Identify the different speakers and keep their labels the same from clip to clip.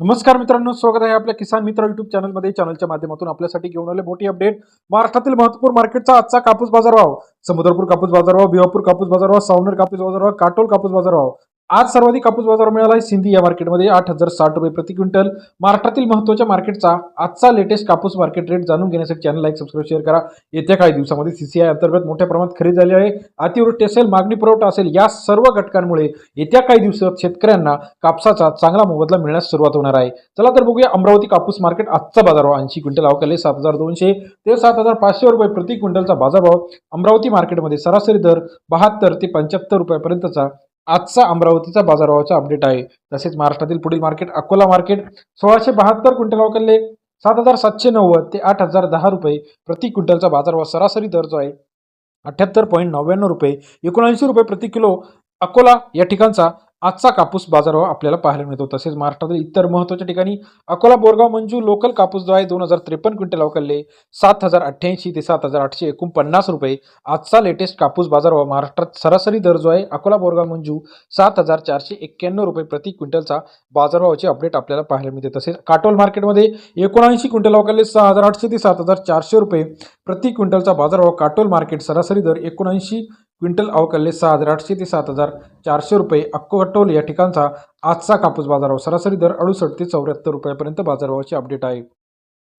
Speaker 1: नमस्कार मित्रांनो स्वागत आहे आपल्या किसान मित्र युट्यूब चॅनलमध्ये चॅनलच्या माध्यमातून आपल्यासाठी घेऊन आले मोठी अपडेट महाराष्ट्रातील महत्त्वपूर्ण मार्केटचा आजचा कापूस बाजारभाव. समुद्रपूर कापूस बाजारभाव बिवापूर कापूस बाजारभाव सावनेर कापूस बाजारभाव काटोल कापूस बाजारभाव. आज सर्वाधिक कापूस बाजार मिळाला आहे. सिंधी या मार्केटमध्ये आठ हजार साठ रुपये प्रति क्विंटल. महाराष्ट्रातील महत्त्वाच्या मार्केटचा आजचा लेटेस्ट कापूस मार्केट रेट जाणून घेण्यासाठी चॅनल लाईक सबस्क्राईब शेअर करा. येत्या काही दिवसामध्ये सीसीआय अंतर्गत मोठ्या प्रमाणात खरेदी झाली आहे. अतिवृष्टी असेल मागणी पुरवठा असेल या सर्व घटकांमुळे येत्या काही दिवसात शेतकऱ्यांना कापसाचा चांगला मोबदला मिळण्यास सुरुवात होणार आहे. चला तर बघूया अमरावती कापूस मार्केट आजचा बाजारभाव. ऐंशी क्विंटल अवकाले सात हजार दोनशे. ते सात हजार पाचशे रुपये प्रति क्विंटलचा बाजारभाव. अमरावती मार्केटमध्ये सरासरी दर बहात्तर ते पंच्याहत्तर रुपयापर्यंतचा आजचा अमरावतीचा बाजारभावाचा अपडेट आहे. तसेच महाराष्ट्रातील पुढील मार्केट अकोला मार्केट सोळाशे बहात्तर क्विंटल अवकाले सात हजार सातशे नव्वद ते आठ हजार दहा रुपये प्रति क्विंटलचा बाजारभाव सरासरी दर जो आहे. अठ्ठ्याहत्तर पॉईंट नव्याण्णव रुपये एकोणऐंशी रुपये प्रति किलो अकोला या ठिकाणचा आजचा कापूस बाजारभाव आपल्याला पाहायला मिळतो. तसेच महाराष्ट्रातील इतर महत्त्वाच्या ठिकाणी अकोला बोरगाव मंजू लोकल कापूस जो आहे दोन हजार त्रेपन्न क्विंटल अवकलले सात हजार अठ्ठ्याऐंशी ते सात हजार आठशे एकोणपन्नास रुपये. आजचा लेटेस्ट कापूस बाजारभाव महाराष्ट्रात सरासरी दर जो आहे अकोला बोरगाव मंजू सात हजार चारशे एक्क्याण्णव रुपये प्रति क्विंटलचा बाजारभावाचे अपडेट आपल्याला पाहायला मिळते. तसेच काटोल मार्केटमध्ये एकोणऐंशी क्विंटल अवकलले सहा हजार आठशे ते सात हजार चारशे रुपये प्रति क्विंटलचा बाजारभाव काटोल मार्केट सरासरी दर एकोणऐंशी क्विंटल अवकालले सहा हजार आठशे ते सात हजार चारशे रुपये. अक्कोहट्टोल या ठिकाणचा आजचा कापूस बाजारभाव. सरासरी दर अडुसष्ट ते चौऱ्याहत्तर रुपयापर्यंत बाजारभावाचे अपडेट आहे.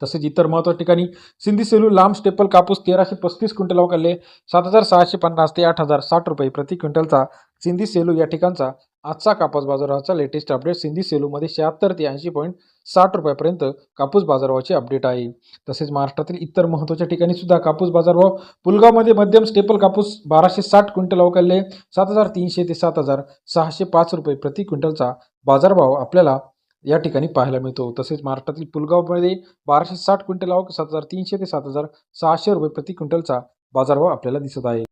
Speaker 1: तसेच इतर महत्त्वाच्या ठिकाणी सिंधी सेलू लांब स्टेपल कापूस तेराशे पस्तीस क्विंटल अवकालले सात हजार सहाशे पन्नास ते आठ हजार साठ रुपये प्रति क्विंटलचा सिंधी सेलू या ठिकाणचा आजचा कापूस बाजाराचा लेटेस्ट अपडेट सिंधी सेलूमध्ये शहात्तर ते ऐंशी पॉईंट साठ रुपयापर्यंत कापूस बाजारभावाचे अपडेट आहे. तसेच महाराष्ट्रातील इतर महत्त्वाच्या ठिकाणी सुद्धा कापूस बाजारभाव पुलगावमध्ये मध्यम स्टेपल कापूस बाराशे साठ क्विंटल अवकालले सात हजार तीनशे ते सात हजार सहाशे पाच रुपये प्रति क्विंटलचा बाजारभाव आपल्याला या ठिकाणी पाहायला मिळतो. तसेच महाराष्ट्रातील पुलगावमध्ये बाराशे साठ क्विंटल आवक सात हजार तीनशे ते सात हजार सहाशे रुपये प्रति क्विंटलचा बाजारभाव आपल्याला दिसत आहे.